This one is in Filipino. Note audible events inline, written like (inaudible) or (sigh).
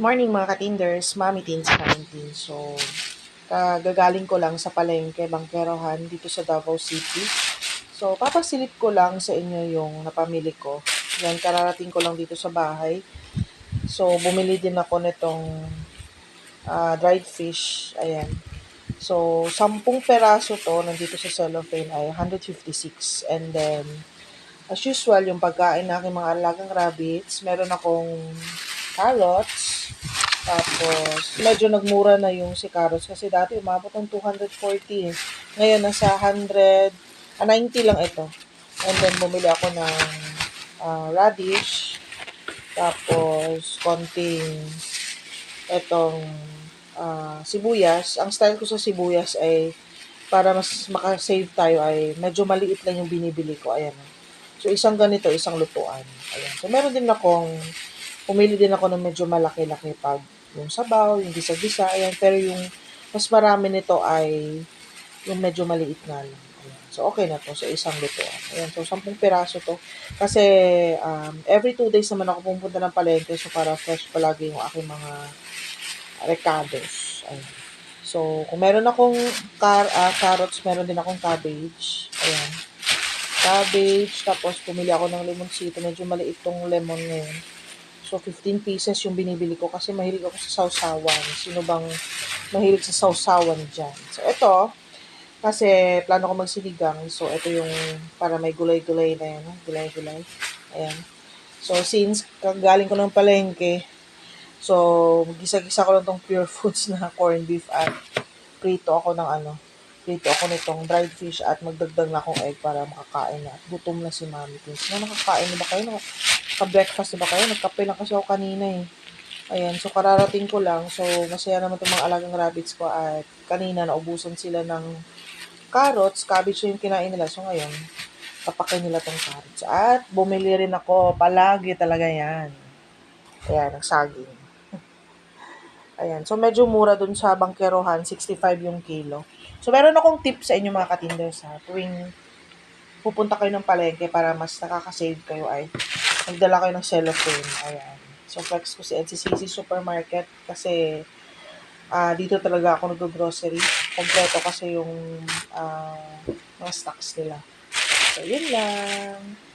Morning mga katinders, Mami Teens Quarantine. So, kagagaling ko lang sa palengke, Bangkerohan, dito sa Davao City. So, papasilip ko lang sa inyo yung napamili ko. Yan, kararating ko lang dito sa bahay. So, bumili din ako nitong ah, dried fish. Ayan. So, 10 peraso to, nandito sa cellophane ay 156. And then, as usual, yung pagkain ng aking mga alagang rabbits, meron akong carrots. Tapos, medyo nagmura na yung si carrots kasi dati umabot ng 240. eh. Ngayon, nasa 100, ah, 90 lang ito. And then, bumili ako ng ah, radish. Tapos, konting etong ah, sibuyas. Ang style ko sa sibuyas ay para mas makasave tayo ay medyo maliit lang yung binibili ko. Ayan. So, isang ganito, isang lutuan. Ayan. So, meron din akong, pumili din ako ng medyo malaki-laki pag yung sabaw, yung gisa-gisa. Ayan. Pero yung mas marami nito ay yung medyo maliit nga lang. Ayan. So, okay na to. So, isang lutuan. Ayan. So, 10 piraso to. Kasi, um, every two days naman ako pumunta ng palengke. So, para fresh palagi yung aking mga recados. Ayan. So, kung meron akong car ah, carrots, meron din akong cabbage. Ayan. Cabbage, tapos pumili ako ng lemonsito. Medyo maliit tong lemon ngayon. So, 15 pieces yung binibili ko kasi mahilig ako sa sausawan. Sino bang mahilig sa sausawan dyan? So, ito, kasi plano ko magsiligang. So, ito yung para may gulay-gulay na yan. Gulay-gulay. Ayan. So, since kagaling ko ng palengke, so, gisa-gisa ko lang tong pure (laughs) foods na corned beef at prito ako ng ano, prito ako nitong dried fish at magdagdag na akong egg para makakain na. Gutom na si Mami Twins. Na nakakain na ba kayo? Naka-breakfast na ba kayo? Nagkape lang kasi ako kanina eh. Ayan, so kararating ko lang. So, masaya naman itong mga alagang rabbits ko at kanina naubusan sila ng carrots. Cabbage yung kinain nila. So, ngayon, papakin nila tong carrots. At bumili rin ako. Palagi talaga yan. Ayan, nagsaging. (laughs) Ayan. So, medyo mura dun sa bangkerohan. 65 yung kilo. So, meron akong tip sa inyo mga katinders ha. Tuwing pupunta kayo ng palengke para mas nakaka-save kayo ay magdala kayo ng cellophane. Ayan. So, flex ko si NCCC Supermarket kasi ah dito talaga ako nag-grocery. Kompleto kasi yung ah, mga stocks nila. So, yun lang.